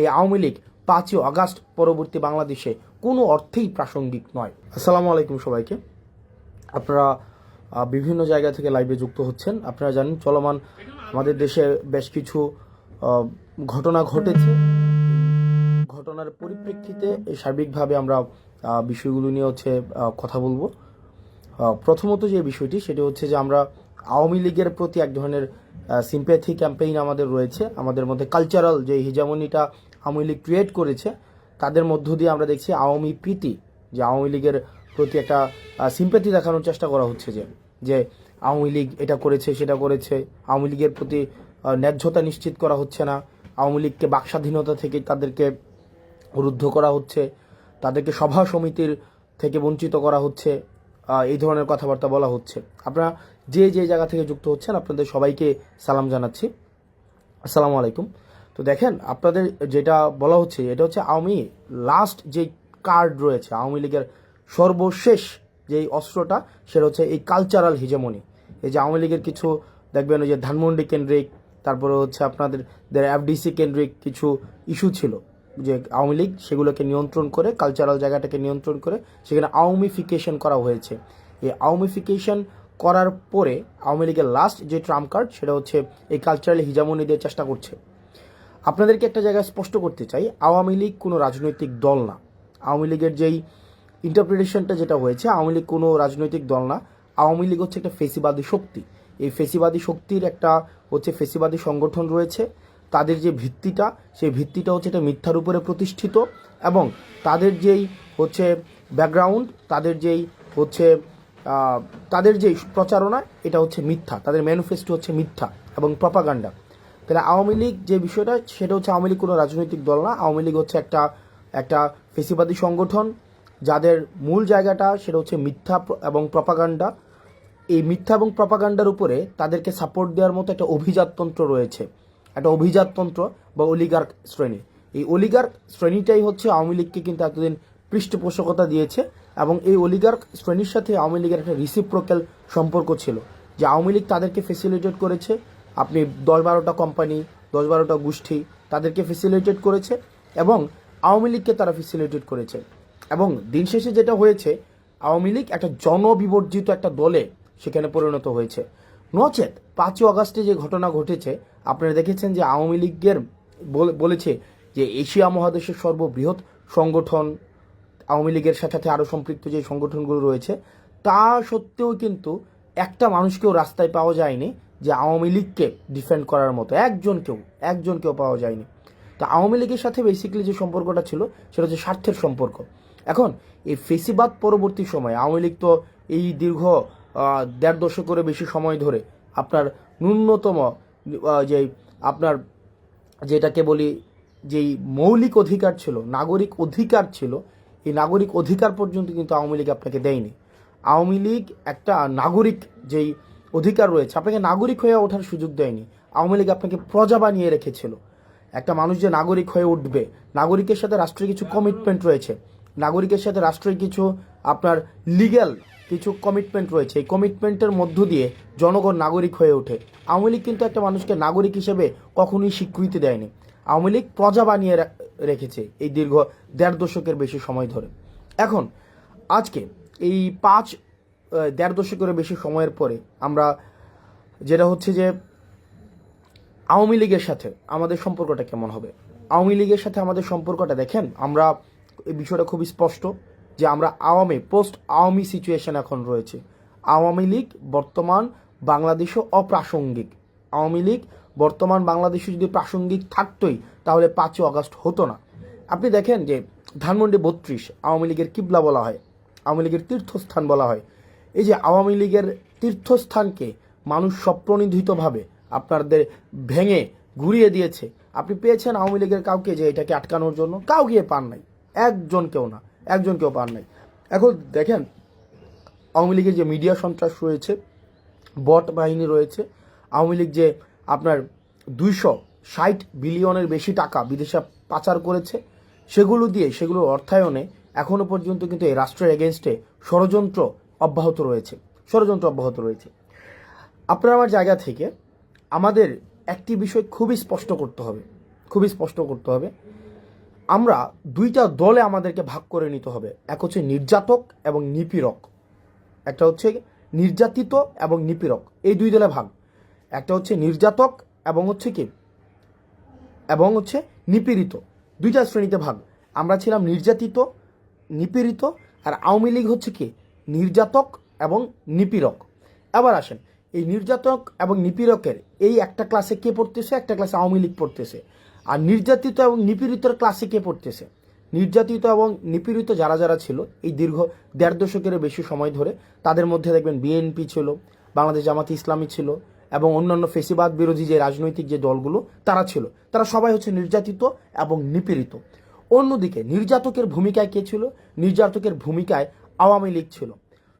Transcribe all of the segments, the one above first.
এই আওয়ামী লীগ পাঁচই আগস্ট পরবর্তী বাংলাদেশে কোনো অর্থেই প্রাসঙ্গিক নয়। আসসালামু আলাইকুম সবাইকে। আপনারা বিভিন্ন জায়গা থেকে লাইভে যুক্ত হচ্ছেন। আপনারা জানেন চলমান আমাদের দেশে বেশ কিছু ঘটনা ঘটেছে। ঘটনার পরিপ্রেক্ষিতে সার্বিকভাবে আমরা বিষয়গুলো নিয়ে হচ্ছে কথা বলব। প্রথমত যে বিষয়টি, সেটি হচ্ছে যে আমরা আওয়ামী লীগের প্রতি এক ধরনের সিম্প্যাথি ক্যাম্পেইন আমাদের রয়েছে। আমাদের মধ্যে কালচারাল যে হিজামনিটা আওয়ামী লীগ ক্রিয়েট করেছে, তাদের মধ্য দিয়ে আমরা দেখছি আওয়ামী প্রীতি, যে আওয়ামী লীগের প্রতি একটা সিম্প্যাথি দেখানোর চেষ্টা করা হচ্ছে যে যে আওয়ামী লীগ এটা করেছে, সেটা করেছে। আওয়ামী লীগের প্রতি ন্যায্যতা নিশ্চিত করা হচ্ছে না। আওয়ামী লীগকে বাকস্বাধীনতা থেকে তাদেরকে রুদ্ধ করা হচ্ছে, তাদেরকে সভা সমিতির থেকে বঞ্চিত করা হচ্ছে এই ধরনের কথাবার্তা বলা হচ্ছে। আপনারা যে যে জায়গা থেকে যুক্ত হচ্ছেন, আপনাদের সবাইকে সালাম জানাচ্ছি। আসসালামু আলাইকুম। তো দেখেন, আপনাদের যেটা বলা হচ্ছে, এটা হচ্ছে আওয়ামী লাস্ট যে কার্ড রয়েছে, আওয়ামী লীগের সর্বশেষ যেই অস্ত্রটা, সেটা হচ্ছে এই কালচারাল হিজেমনি এই যে আওয়ামী লীগের কিছু, দেখবেন ওই যে ধানমন্ডি কেন্দ্রিক, তারপরে হচ্ছে আপনাদের এফডিসি কেন্দ্রিক কিছু ইস্যু ছিল, যে আওয়ামী লীগ সেগুলোকে নিয়ন্ত্রণ করে কালচারাল জায়গাটাকে নিয়ন্ত্রণ করে, সেখানে আওয়ামিফিকেশন করা হয়েছে। এই আওয়ামিফিকেশন করার পরে আওয়ামী লীগের লাস্ট যে ট্রাম্প কার্ড সেটা হচ্ছে এই কালচারাল হিজামনি দিয়ে চেষ্টা করছে। আপনাদেরকে একটা জায়গায় স্পষ্ট করতে চাই, আওয়ামী লীগ কোনো রাজনৈতিক দল না। আওয়ামী লীগের যেই ইন্টারপ্রিটেশনটা যেটা হয়েছে, আওয়ামী লীগ কোনো রাজনৈতিক দল না। আওয়ামী লীগ হচ্ছে একটা ফেসিবাদী শক্তি। এই ফেসিবাদী শক্তির একটা হচ্ছে ফেসিবাদী সংগঠন রয়েছে। তাদের যে ভিত্তিটা, সেই ভিত্তিটা হচ্ছে এটা মিথ্যার উপরে প্রতিষ্ঠিত এবং তাদের যেই হচ্ছে ব্যাকগ্রাউন্ড তাদের যেই হচ্ছে তাদের যেই প্রচারণা, এটা হচ্ছে মিথ্যা। তাদের ম্যানিফেস্টো হচ্ছে মিথ্যা এবং প্রপাগান্ডা তাহলে আওয়ামী লীগ যে বিষয়টা, সেটা হচ্ছে আওয়ামী লীগ কোনো রাজনৈতিক দল না। আওয়ামী লীগ হচ্ছে একটা একটা ফেসিবাদী সংগঠন, যাদের মূল জায়গাটা সেটা হচ্ছে মিথ্যা এবং প্রপাগান্ডা। এই মিথ্যা এবং প্রপাগান্ডার উপরে তাদেরকে সাপোর্ট দেওয়ার মতো একটা অভিজাততন্ত্র রয়েছে। একটা অভিজাততন্ত্র বা অলিগার্ক শ্রেণি। এই অলিগার্ক শ্রেণীটাই হচ্ছে আওয়ামী লীগকে কিন্তু এতদিন পৃষ্ঠপোষকতা দিয়েছে এবং এই অলিগার্ক শ্রেণির সাথে আওয়ামী লীগের একটা রিসিপ্রোক্যাল সম্পর্ক ছিল। যে আওয়ামী লীগ তাদেরকে ফেসিলিটেট করেছে আপনি দশ বারোটা কোম্পানি দশ বারোটা গোষ্ঠী তাদেরকে ফেসিলিটেট করেছে এবং আওয়ামী লীগকে তারা ফেসিলিটেট করেছে। এবং দিন শেষে যেটা হয়েছে, আওয়ামী লীগ একটা জনবিবর্জিত একটা দলে সেখানে পরিণত হয়েছে। নচেত পাঁচই আগস্টে যে ঘটনা ঘটেছে, আপনারা দেখেছেন যে আওয়ামী লীগের বলে- বলেছে যে এশিয়া মহাদেশের সর্ববৃহৎ সংগঠন, আওয়ামী লীগের সাথে সাথে আরও সম্পৃক্ত যে সংগঠনগুলো রয়েছে, তা সত্ত্বেও কিন্তু একটা মানুষকেও রাস্তায় পাওয়া যায়নি। যে আওয়ামী লীগকে ডিফেন্ড করার মতো। একজন কেউ একজন কেউ পাওয়া যায়নি। তো আওয়ামী লীগের সাথে বেসিক্যালি যে সম্পর্কটা ছিল, সেটা হচ্ছে স্বার্থের সম্পর্ক। এখন এই ফেসিবাদ পরবর্তী সময়, আওয়ামী লীগ তো এই দীর্ঘ দেড় দশকেরও বেশি সময় ধরে আপনার ন্যূনতম যে আপনার যেটাকে বলি যেই মৌলিক অধিকার ছিল, নাগরিক অধিকার ছিল, এই নাগরিক অধিকার পর্যন্ত কিন্তু আওয়ামী লীগ আপনাকে দেয়নি। আওয়ামী লীগ একটা নাগরিক যেই অধিকার রয়েছে। আপনাকে নাগরিক হয়ে ওঠার সুযোগ দেয়নি। আওয়ামী লীগ আপনাকে প্রজা বানিয়ে রেখেছিল। একটা মানুষ যে নাগরিক হয়ে উঠবে, নাগরিকের সাথে রাষ্ট্রের কিছু কমিটমেন্ট রয়েছে। নাগরিকের সাথে রাষ্ট্রের কিছু আপনার লিগ্যাল কিছু কমিটমেন্ট রয়েছে। এই কমিটমেন্টের মধ্য দিয়ে জনগণ নাগরিক হয়ে ওঠে। আওয়ামী লীগ কিন্তু একটা মানুষকে নাগরিক হিসেবে কখনোই স্বীকৃতি দেয়নি। আওয়ামী লীগ প্রজা বানিয়ে রেখেছে এই দীর্ঘ দেড় দশকের বেশি সময় ধরে। এখন, আজকে এই পাঁচ দেড় দশকের বেশি সময়ের পরে আমরা, যেটা হচ্ছে যে আওয়ামী লীগের সাথে আমাদের সম্পর্কটা কেমন হবে? আওয়ামী লীগের সাথে আমাদের সম্পর্কটা দেখেন, আমরা এই বিষয়টা খুবই স্পষ্ট যে আমরা আওয়ামী পোস্ট আওয়ামী সিচুয়েশন এখন রয়েছে। আওয়ামী লীগ বর্তমান বাংলাদেশও অপ্রাসঙ্গিক। আওয়ামী লীগ বর্তমান বাংলাদেশে যদি প্রাসঙ্গিক থাকতোই, তাহলে পাঁচই আগস্ট হতো না। আপনি দেখেন যে ধানমন্ডি বত্রিশ, আওয়ামী লীগের কিবলা বলা হয়, আওয়ামী লীগের তীর্থস্থান বলা হয়। এই যে আওয়ামী লীগের তীর্থস্থানকে মানুষ স্বপ্রনিধিতভাবে আপনাদের ভেঙে ঘুরিয়ে দিয়েছে। আপনি পেয়েছেন আওয়ামী লীগের কাউকে যে এটাকে আটকানোর জন্য? কাউ গিয়ে পান নাই। একজন কেউ না। একজন কেউ পান নাই। এখন দেখেন, আওয়ামী লীগের যে মিডিয়া সন্ত্রাস রয়েছে, বট বাহিনী রয়েছে, আওয়ামী লীগ যে আপনার দুইশো ষাট বিলিয়নের বেশি টাকা বিদেশে পাচার করেছে, সেগুলো দিয়ে সেগুলো অর্থায়নে এখনও পর্যন্ত কিন্তু এই রাষ্ট্রের এগেনস্টে ষড়যন্ত্র অব্যাহত রয়েছে, ষড়যন্ত্র অব্যাহত রয়েছে। আপনার আমার জায়গা থেকে আমাদের একটি বিষয় খুবই স্পষ্ট করতে হবে, খুবই স্পষ্ট করতে হবে। আমরা দুইটা দলে আমাদেরকে ভাগ করে নিতে হবে, এক হচ্ছে নির্যাতক এবং নিপীড়ক, একটা হচ্ছে নির্যাতিত এবং নিপীড়ক, এই দুই দলে ভাগ। একটা হচ্ছে নির্যাতক এবং হচ্ছে কি? এবং হচ্ছে নিপীড়িত, দুইটা শ্রেণীতে ভাগ। আমরা ছিলাম নির্যাতিত, নিপীড়িত, আর আওয়ামী লীগ হচ্ছে কি? নির্যাতক এবং নিপীড়ক। এবার আসেন, এই নির্যাতক এবং নিপীড়কের এই একটা ক্লাসে কে পড়তেছে, একটা ক্লাসে আওয়ামী লীগ পড়তেছে। আর নির্যাতিত এবং নিপীড়িতর ক্লাসে কে পড়তেছে? নির্যাতিত এবং নিপীড়িত যারা যারা ছিল, এই দীর্ঘ দেড় দশকের বেশি সময় ধরে, তাদের মধ্যে দেখবেন বিএনপি ছিল, বাংলাদেশ জামাত ইসলামী ছিল, এবং অন্যান্য ফেসিবাদ বিরোধী যে রাজনৈতিক যে দলগুলো, তারা ছিল। তারা সবাই হচ্ছে নির্যাতিত এবং নিপীড়িত। অন্যদিকে নির্যাতকের ভূমিকায় কে ছিল? নির্যাতকের ভূমিকায় আওয়ামী লীগ ছিল।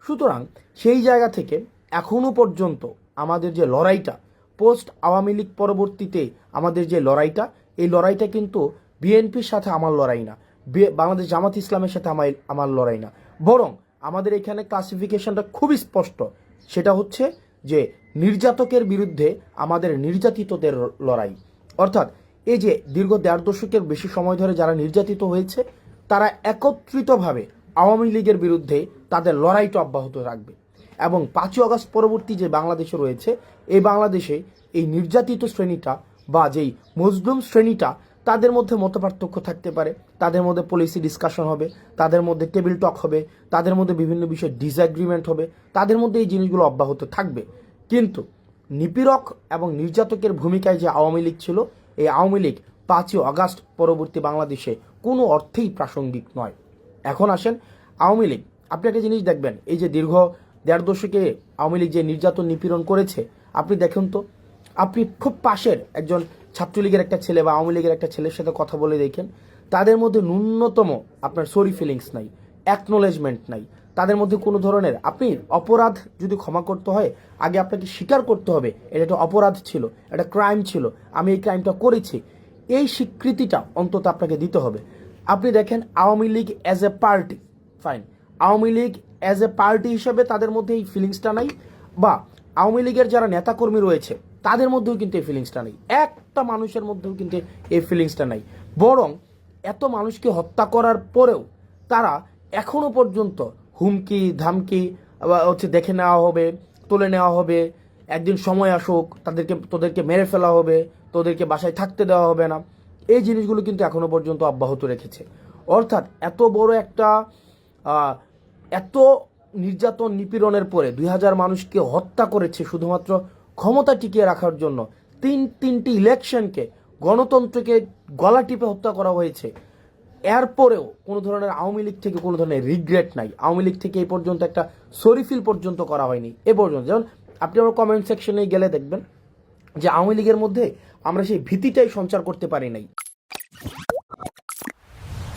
সুতরাং সেই জায়গা থেকে এখনও পর্যন্ত আমাদের যে লড়াইটা পোস্ট আওয়ামী লীগ পরবর্তীতে আমাদের যে লড়াইটা, এই লড়াইটা কিন্তু বিএনপির সাথে আমার লড়াই না। বাংলাদেশ জামাত ইসলামের সাথে আমার আমার লড়াই না। বরং আমাদের এখানে ক্লাসিফিকেশনটা খুবই স্পষ্ট। সেটা হচ্ছে যে নির্যাতকের বিরুদ্ধে আমাদের নির্যাতিতদের লড়াই। অর্থাৎ এই যে দীর্ঘ দেড় দশকের বেশি সময় ধরে যারা নির্যাতিত হয়েছে, তারা একত্রিতভাবে আওয়ামী লীগের বিরুদ্ধে তাদের লড়াইটা অব্যাহত রাখবে। এবং পাঁচই আগস্ট পরবর্তী যে বাংলাদেশে রয়েছে এই বাংলাদেশে এই নির্যাতিত শ্রেণীটা বা যেই মজলুম শ্রেণীটা, তাদের মধ্যে মতপার্থক্য থাকতে পারে। তাদের মধ্যে পলিসি ডিসকাশন হবে, তাদের মধ্যে টেবিল টক হবে, তাদের মধ্যে বিভিন্ন বিষয়ে ডিসঅ্যাগ্রিমেন্ট হবে, তাদের মধ্যে এই জিনিসগুলো অব্যাহত থাকবে। কিন্তু নিপীড়ক এবং নির্যাতকের ভূমিকায় যে আওয়ামী লীগ ছিল, এই আওয়ামী লীগ পাঁচই অগাস্ট পরবর্তী বাংলাদেশে কোনো অর্থেই প্রাসঙ্গিক নয়। এখন আসেন আওয়ামী লীগ। আপনি একটা জিনিস দেখবেন, এই যে দীর্ঘ দেড় দশকে আওয়ামী লীগ যে নির্যাতন নিপীড়ন করেছে, আপনি দেখুন তো, আপনি খুব পাশের একজন ছাত্রলীগের একটা ছেলে বা আওয়ামী লীগের একটা ছেলের সাথে কথা বলে দেখেন, তাদের মধ্যে ন্যূনতম আপনার সরি ফিলিংস নাই অ্যাকনোলেজমেন্ট নাই। তাদের মধ্যে কোনো ধরনের, আপনি অপরাধ যদি ক্ষমা করতে হয়, আগে আপনাকে স্বীকার করতে হবে, এটা একটা অপরাধ ছিল, এটা ক্রাইম ছিল, আমি এই ক্রাইমটা করেছি। এই স্বীকৃতিটা অন্তত আপনাকে দিতে হবে। আপনি দেখেন Awami League as a party fine Awami League as a party হিসেবে তাদের মধ্যে এই ফিলিংসটা নাই, বা আওয়ামী লীগের যারা নেতাকর্মী রয়েছে, তাদের মধ্যেও কিন্তু এই ফিলিংসটা নেই। একটা মানুষের মধ্যেও কিন্তু এই ফিলিংসটা নাই। বরং এত মানুষকে হত্যা করার পরেও তারা এখনও পর্যন্ত হুমকি, ধামকি হচ্ছে দেখে নেওয়া হবে, তুলে নেওয়া হবে। একদিন সময় আসুক, তাদেরকে, তোদেরকে মেরে ফেলা হবে, তোদেরকে বাসায় থাকতে দেওয়া হবে না। এই জিনিসগুলো কিন্তু এখনও পর্যন্ত অব্যাহত রেখেছে। অর্থাৎ এত বড় একটা এত নির্যাতন নিপীড়নের পরে দুই হাজার মানুষকে হত্যা করেছে শুধুমাত্র ক্ষমতা টিকিয়ে রাখার জন্য, তিন, তিনটি ইলেকশনকে গণতন্ত্রকে গলা টিপে হত্যা করা হয়েছে। এরপরেও কোনো ধরনের আওয়ামী লীগ থেকে কোনো ধরনের রিগ্রেট নাই। আওয়ামী লীগ থেকে এই পর্যন্ত একটা সরিফিল পর্যন্ত করা হয়নি। এ পর্যন্ত। যেমন আপনি আমার কমেন্ট সেকশনে গেলে দেখবেন যে আওয়ামী লীগের মধ্যে আমরা সেই ভীতিটাই সঞ্চার করতে পারি নাই।